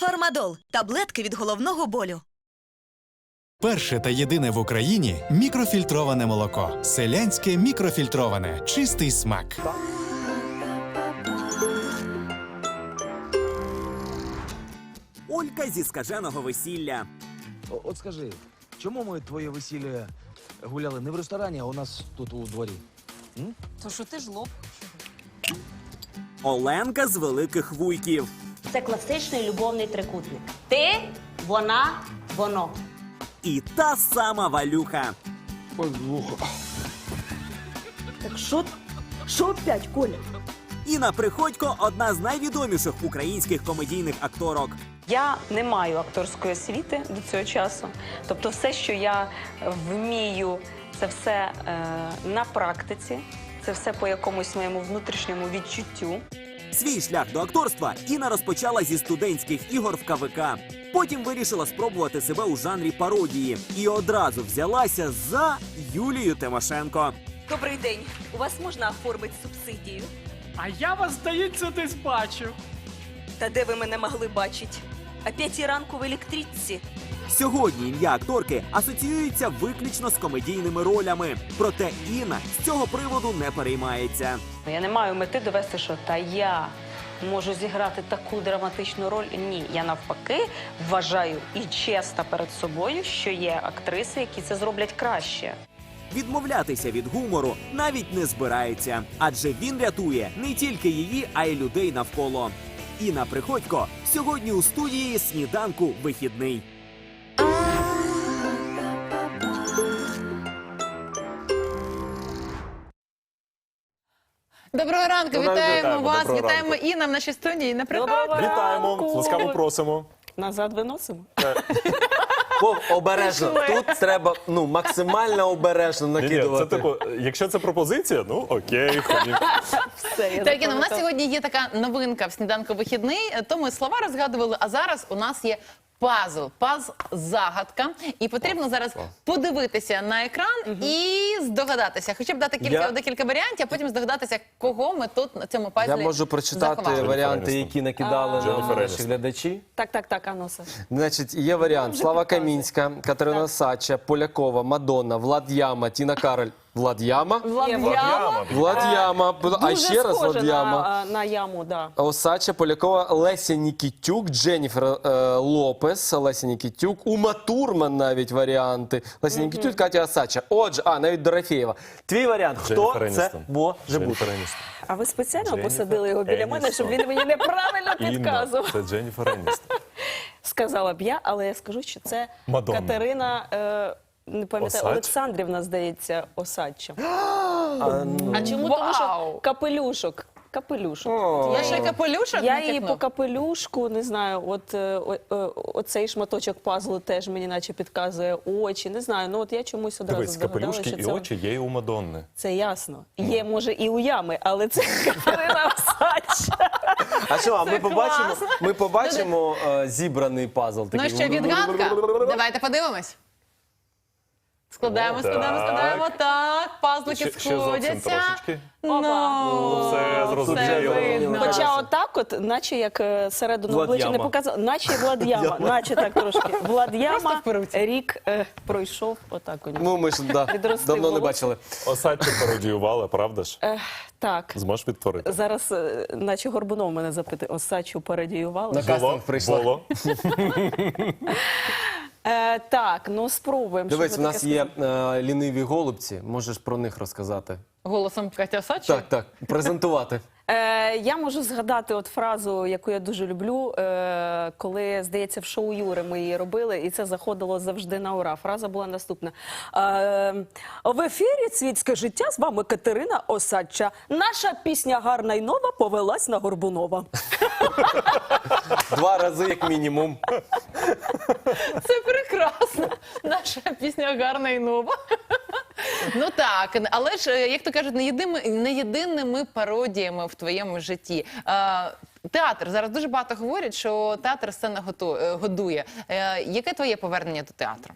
Фармадол таблетки від головного болю. Перше та єдине в Україні мікрофільтроване молоко. Селянське мікрофільтроване. Чистий смак. Олька зі скаженого весілля. О- От скажи, чому ми твоє весілля гуляли не в ресторані, а у нас тут у дворі? То що ти ж лоб? Оленка з великих вуйків. Це класичний любовний трикутник. Ти, вона, воно. І та сама Валюха. Ой. Так що, що опять, Коля? Інна Приходько одна з найвідоміших українських комедійних акторок. Я не маю акторської освіти до цього часу. Тобто, все, що я вмію, це все е, на практиці, це все по якомусь моєму внутрішньому відчуттю. Свій шлях до акторства Інна розпочала зі студентських ігор в КВК. Потім вирішила спробувати себе у жанрі пародії і одразу взялася за Юлію Тимошенко. Добрий день. У вас можна оформити субсидію? А я вас, здається, десь бачу. Та де ви мене могли бачити? О п'ятій ранку в електричці. Сьогодні ім'я акторки асоціюється виключно з комедійними ролями. Проте Інна з цього приводу не переймається. Я не маю мети довести, що та я можу зіграти таку драматичну роль. Ні, я навпаки вважаю і чесна перед собою, що є актриси, які це зроблять краще. Відмовлятися від гумору навіть не збирається, адже він рятує не тільки її, а й людей навколо. Інна Приходько сьогодні у студії сніданку вихідний. Доброго ранку, вітаємо вітаємо, вас, доброго вітаємо ранку. Інна в нашій студії. На Вітаємо, ласкаво просимо. Назад виносимо. Обережно. Тут треба ну максимально обережно Ні, ні, накидувати. це типу, якщо це пропозиція, ну окей, ходім. Все, я у нас запам'ятала. сьогодні є така новинка в сніданку вихідний. То ми слова розгадували, а зараз у нас є пазл, пазл загадка. І потрібно зараз подивитися на екран і здогадатися. Хоча б дати кілька Я- декілька варіантів, а потім здогадатися, кого ми тут на цьому пазлі Я можу прочитати заховали. варіанти, які накидали нам наші глядачі. Так, так, так, Аноса. Значить, є варіант: Слава Камінська, Катерина Сача, Полякова, Мадонна, Влад Яма, Тіна Кароль. Влад Яма? Яма. Влад А Дуже ще раз схоже Влад на, на яму, да. Осача, Полякова, Леся Нікітюк, Дженніфер е, Лопес, Леся Нікітюк, Ума Турман навіть варіанти. Леся Нікітюк, Катя Осача. Отже, а, навіть Дорофєєва. Твій варіант. Хто Дженніфер це Еністон. може бути? Дженніфер Еністон. А ви спеціально Дженніфер посадили його біля мене, щоб він мені неправильно Інна, підказував. це Дженніфер Еністон. Сказала б я, але я скажу, що це Мадонна. Катерина. Е, не пам'ятаю, Осадча? Олександрівна, здається, Осадча. ну. А чому? Тому що капелюшок. Капелюшок. О. Я ще капелюшок Я її натякнув? по капелюшку не знаю. От е, о- е, оцей шматочок пазлу теж мені наче підказує очі. Не знаю. Ну от я чомусь одразу Дивись, капелюшки що і це, очі є і у Мадонни. це ясно. Є може і у ями, але це Катерина Осадча. А що, а ми побачимо, класно. ми побачимо е, зібраний пазл. Ну такий. що, відгадка? Давайте подивимось. Складаємо, Ну, складаємо, так. складаємо. Так, пазлики Ще, ще зовсім сходяться. трошечки. Ну, Все зрозуміло. видно. Хоча отак, от, наче як е, середину обличчя не показав, наче Влад Яма, наче так трошки. Влад Яма в перуці. рік е, пройшов отак у нього. Ну, ми ж да, Відрости давно не волосся. бачили. Осадчу пародіювали, правда ж? Е, так. Зможеш відтворити? Зараз, е, наче Горбунов мене запитує, Осачу пародіювали. На кастинг прийшла. Було. Е, так, ну спробуємо. Дивись, Що у ви нас таке є е, ліниві голубці. Можеш про них розказати. Голосом Катя Осадчі? Так, так, презентувати. Е, я можу згадати от фразу, яку я дуже люблю, е, коли, здається, в шоу Юри ми її робили, і це заходило завжди на ура. Фраза була наступна. Е, в ефірі Світське життя з вами Катерина Осадча. Наша пісня гарна й нова повелась на Горбунова. Два рази, як мінімум. Це прекрасно. Наша пісня гарна і нова. Ну так, але ж, е, як то кажуть, не єдиними, не єдиними пародіями в твоєму житті. Театр зараз дуже багато говорять, що театр сцена е, годує. Е, Яке твоє повернення до театру?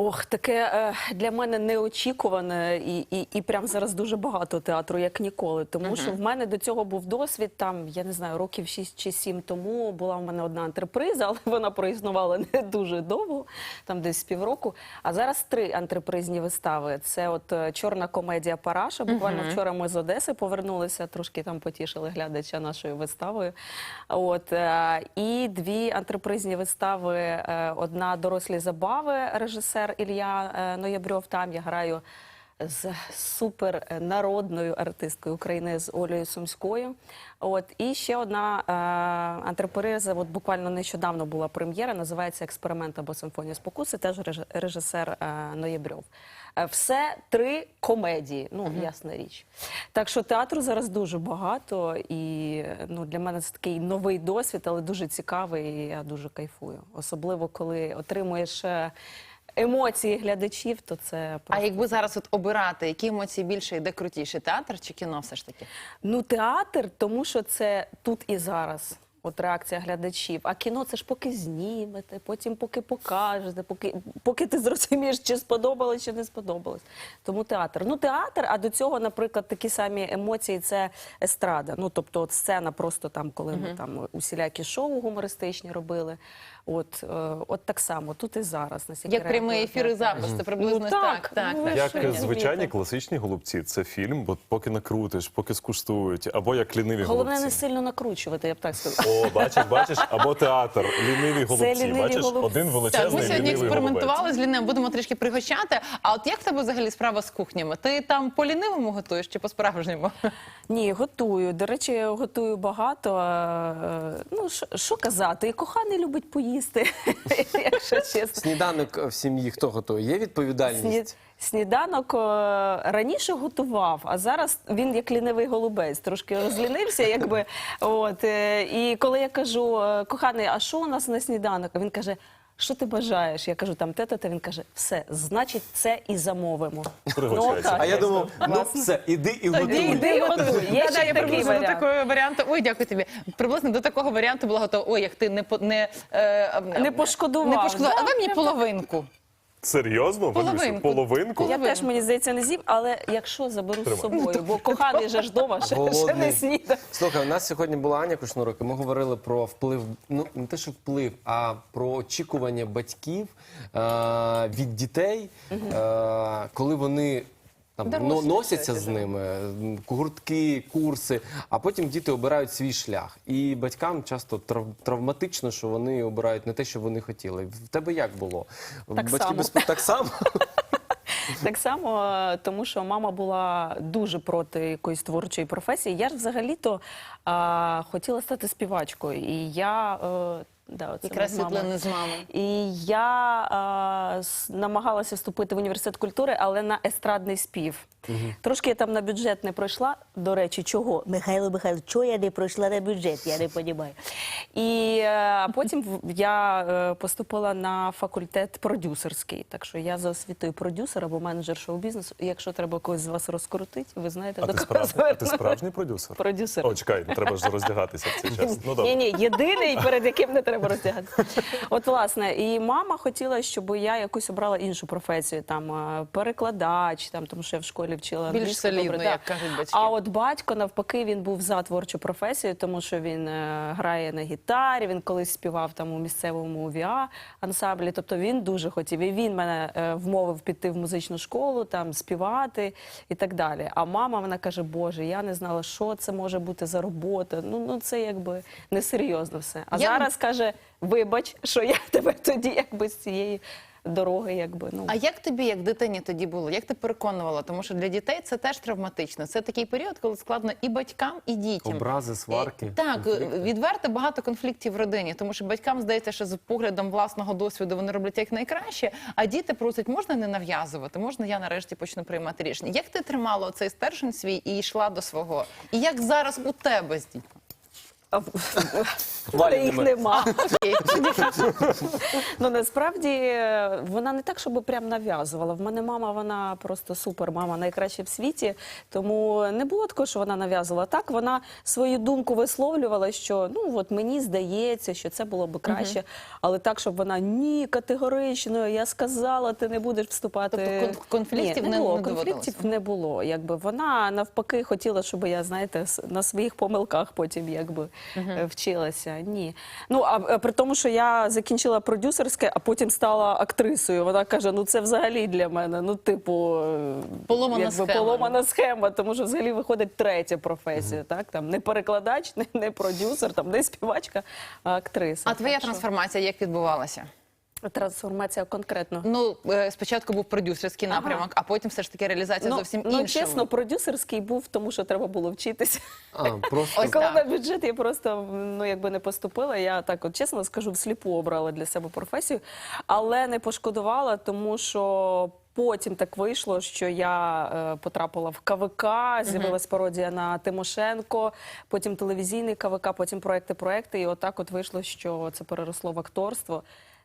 Ох, таке е, для мене неочікуване і, і, і прям зараз дуже багато театру, як ніколи. Тому що в мене до цього був досвід, там, я не знаю, років 6 чи 7 тому була в мене одна антреприза, але вона проіснувала не дуже довго, там десь півроку. А зараз три антрепризні вистави. Це от е, чорна комедія Параша. Буквально вчора ми з Одеси повернулися, трошки там потішили глядача нашою виставою. От, е, і дві антрепризні вистави. Одна дорослі забави, режисер Ілля е, Ноябрьов. Там я граю з супернародною артисткою України з Олею Сумською. От і ще одна е, антреприза. От буквально нещодавно була прем'єра. Називається Експеримент або симфонія спокуси. Теж режисер е, Ноябрьов. Е, Все три комедії. Ну ясна річ. Так що театру зараз дуже багато, і е, ну для мене це такий новий досвід, але дуже цікавий. і Я дуже кайфую. Особливо коли отримуєш. Емоції глядачів, то це А якби зараз от обирати, які емоції більше і де крутіше, театр чи кіно все ж таки? Ну, театр, тому що це тут і зараз. От реакція глядачів. А кіно це ж поки знімете, потім поки покажете, поки, поки ти зрозумієш, чи сподобалось, чи не сподобалось. Тому театр. Ну, театр, а до цього, наприклад, такі самі емоції це естрада. Ну, тобто, от сцена просто там, коли ми там усілякі шоу гумористичні робили. От, е, от так само, тут і зараз. наскільки Як прямий ефір і запис, це приблизно Ну, так. так, так, ну, так. Як звичайні класичні голубці, це фільм, бо поки накрутиш, поки скуштують, або як ліниві Головне не сильно накручувати, я б так сказала. О, бачиш, бачиш, або театр, ліниві голубці. ліниві бачиш, голубці. один Так, величезний ми сьогодні експериментували голубець. з Лінем, будемо трішки пригощати. А от як в тебе взагалі справа з кухнями? Ти там по лінивому готуєш чи по справжньому? Ні, готую. До речі, готую багато. Е, Ну, що- що казати, і коханий любить поїсти, якщо чесно. Сніданок в сім'ї хто готує? Є відповідальність? Сніданок е, раніше готував, а зараз він як лінивий голубець, трошки розлінився, якби. От, е, і коли я кажу, е, коханий, а що у нас на сніданок? Він каже, що ти бажаєш? Я кажу, там те-то, те. Він каже, все, значить, це і замовимо. Пригощається. А я думав, ну все, іди і Тоді готуй. іди, і готуй. Є ще я такий приблизно до варіант. такого варіанту. Ой, дякую тобі. Приблизно до такого варіанту була готова. Ой, як ти не по- не, е, Не пошкодував. Не пошкодував. А дай мені половинку. Серйозно? Половинку. половинку? Я теж мені здається не з'їм, але якщо заберу з собою, бо коханий же ж дома ще, ще не Голодний. снідав. Слухай, у нас сьогодні була Аня Кушнурок, і ми говорили про вплив, ну не те, що вплив, а про очікування батьків е, від дітей, е, коли вони. Там но- носяться з ними гуртки, курси, а потім діти обирають свій шлях. І батькам часто трав- травматично, що вони обирають не те, що вони хотіли. В тебе як було? Так Батьки само. без так само? Так само, е, тому що мама була дуже проти якоїсь творчої професії. Я ж взагалі-то хотіла стати співачкою. І я е, да, оце Якраз ми з мамою. з. І я а, с- намагалася вступити в університет культури, але на естрадний спів. Трошки я там на бюджет не пройшла. До речі, чого? Михайло Михайлович, чого я не пройшла на бюджет? Я не розумію. І е, потім в- я е, поступила на факультет продюсерський. Так що я за освітою продюсер або менеджер шоу-бізнесу. І якщо треба когось з вас розкрутити, ви знаєте, А до ти, кого справжній, а ти звернутися. справжній продюсер? Продюсер. О, чекай, треба ж роздягатися в цей час. Ну, добре. Ні, ні, єдиний, перед яким не треба роздягатися. От власне, і мама хотіла, щоб я якусь обрала іншу професію, там е, перекладач, там тому що я в школі вчила Більш англійську, добре, солідно, да. кажуть батьки. А от батько навпаки він був за творчу професію, тому що він е, грає на гітарі. Він колись співав там у місцевому ВІА ансамблі. Тобто він дуже хотів. І він мене е, вмовив піти в музичну школу, там співати і так далі. А мама вона каже: Боже, я не знала, що це може бути за робота. Ну ну це якби несерйозно все. А Я- зараз каже: вибач, що я тебе тоді якби з цієї дороги, якби ну А як тобі, як дитині, тоді було? Як ти переконувала? Тому що для дітей це теж травматично. Це такий період, коли складно і батькам, і дітям. Образи, сварки, Е, Так, конфлікти. відверто багато конфліктів в родині, тому що батькам здається, що з поглядом власного досвіду вони роблять як найкраще, а діти просять, можна не нав'язувати, можна я нарешті почну приймати рішення. Як ти тримала цей стержень свій і йшла до свого? І як зараз у тебе з дітьми? Валі їх нема. ну насправді вона не так, щоб прям нав'язувала. В мене мама, вона просто супер, мама найкраща в світі. Тому не було такого, що вона нав'язувала. Так вона свою думку висловлювала, що ну от мені здається, що це було б краще. Але так, щоб вона ні, категорично, я сказала, ти не будеш вступати. Тобто конфліктів Ні, не- було. не конфліктів не було. Якби вона навпаки хотіла, щоб я знаєте на своїх помилках потім якби е, вчилася. Ні. Ну а а при тому, що я закінчила продюсерське, а потім стала актрисою. Вона каже: ну це взагалі для мене. Ну, типу, е, Поломана якби, схема. поломана схема, тому що взагалі виходить третя професія. Так там не перекладач, не, не продюсер, там не співачка, а актриса. А твоя Так що трансформація як відбувалася? Трансформація конкретно. Ну, е, спочатку був продюсерський Ага. напрямок, а потім все ж таки реалізація зовсім ну, іншого. чесно, продюсерський був, тому що треба було вчитися. А, просто Ось Коли на бюджет я просто ну якби не поступила. Я так от чесно скажу, всліпу обрала для себе професію, але не пошкодувала, тому що. Потім так вийшло, що я е, потрапила в КВК, з'явилась пародія на Тимошенко, потім телевізійний КВК, потім проекти, проекти. І отак от вийшло, що це переросло в акторство.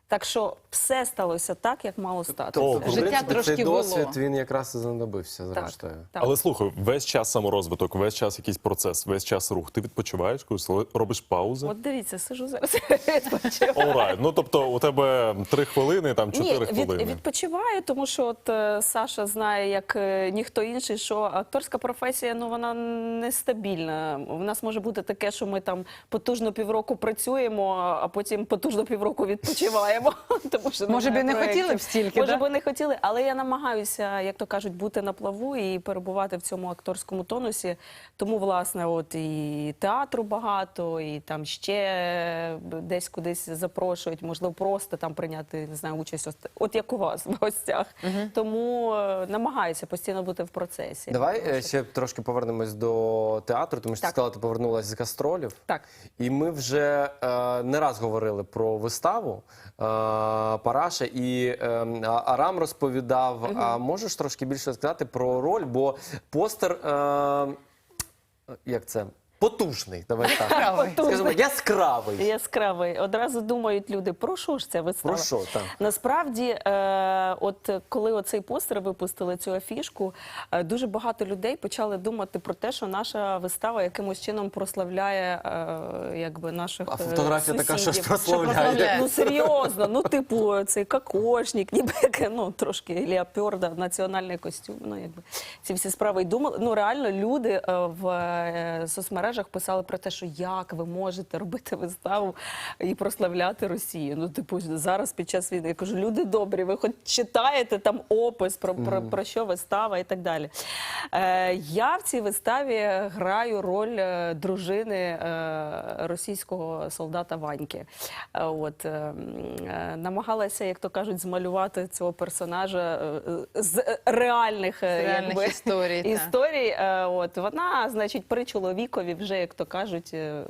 Так що все сталося так, як мало стати. Тобто, Життя принципі, трошки цей було. досвід він якраз і знадобився зрештою. так. Але слухай, весь час саморозвиток, весь час якийсь процес, весь час рух. Ти відпочиваєш, коли робиш паузи. От дивіться, сижу зараз. відпочиваю. Alright. Ну тобто у тебе три хвилини, там чотири Ні, від, хвилини. відпочиваю, тому що от е, Саша знає, як е, ніхто інший, що акторська професія ну вона нестабільна. У нас може бути таке, що ми там потужно півроку працюємо, а потім потужно півроку відпочиваємо. Тому що Може, немає би не проєктів. хотіли б стільки, Може да? би не хотіли, але я намагаюся, як то кажуть, бути на плаву і перебувати в цьому акторському тонусі. Тому, власне, от і театру багато, і там ще десь кудись запрошують, можливо, просто там прийняти не знаю, участь, от, от як у вас в гостях. Тому е, намагаюся постійно бути в процесі. Давай е, ще трошки повернемось до театру, тому що ти Так. сказала, ти повернулася з гастролів. Так. І ми вже е, не раз говорили про виставу е, Параша, і е, Арам розповідав. А можеш трошки більше сказати про роль, бо постер, е, як це? Потужний, давай так. Скажімо, яскравий. Яскравий. Одразу думають люди, про що ж ця вистава? Про що, так. Насправді, е, от коли оцей постер випустили цю афішку, е, дуже багато людей почали думати про те, що наша вистава якимось чином прославляє е, якби наших А е, фотографія така, що ж сусідів. прославляє. Ну серйозно, ну типу цей кокошник, ніби ну трошки Леопарда, національний костюм. Ну якби ці всі справи і думали. Ну реально люди е, в е, соцмережах писали про те, що як ви можете робити виставу і прославляти Росію. Ну, типу, зараз під час війни я кажу, люди добрі, ви хоч читаєте там опис про, про, про що вистава і так далі. Е, я в цій виставі граю роль е, дружини е, російського солдата Ваньки. Е, От, е, е, намагалася, як то кажуть, змалювати цього персонажа е, з реальних, З реальних якби, історій, історій. Е, От, вона, значить, при чоловікові вже, як то кажуть, е,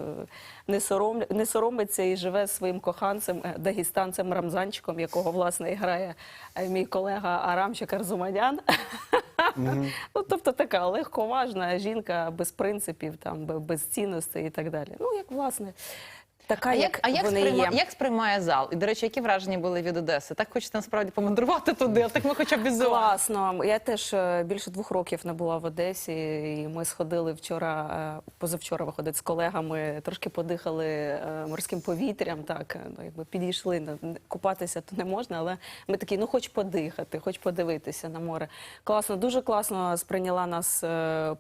не, сором, не соромиться і живе своїм коханцем, е, дагестанцем Рамзанчиком, якого, власне, і грає е, мій колега Арамчик Арзуманян. Ну, тобто така легковажна жінка без принципів, там, без цінностей і так далі. Ну, як, власне, така, А як, як, а як, вони сприйма, є. як сприймає зал? І, до речі, які враження були від Одеси? Так хочеться насправді помандрувати туди, а так ми хоча б візуально. Класно. Я теж е, більше двох років не була в Одесі, і ми сходили вчора, е, позавчора виходить з колегами, трошки подихали е, морським повітрям. Так, ну якби підійшли купатися, то не можна, але ми такі, ну хоч подихати, хоч подивитися на море. Класно, дуже класно сприйняла нас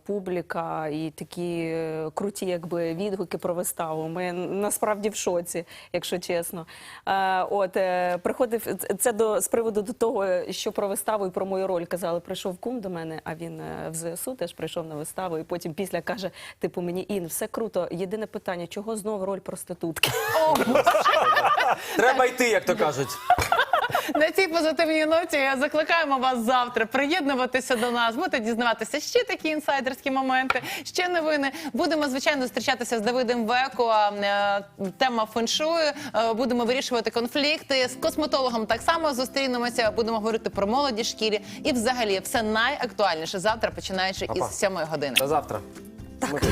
публіка і такі круті, якби відгуки про виставу. Ми насправді в шоці, якщо чесно. Е, От е, приходив це до з приводу до того, що про виставу і про мою роль казали. Прийшов кум до мене, а він е, в ЗСУ теж прийшов на виставу. І потім після каже: типу, мені Ін, все круто. Єдине питання, чого знову роль проститутки? Треба йти, як то кажуть. На цій позитивній ноті закликаємо вас завтра приєднуватися до нас, будете дізнаватися ще такі інсайдерські моменти, ще новини. Будемо звичайно зустрічатися з Давидом Веко. е, Тема феншую. Е, Будемо вирішувати конфлікти з косметологом. Так само зустрінемося. Будемо говорити про молоді шкірі і, взагалі, все найактуальніше завтра, починаючи із 7 години. До завтра. Так.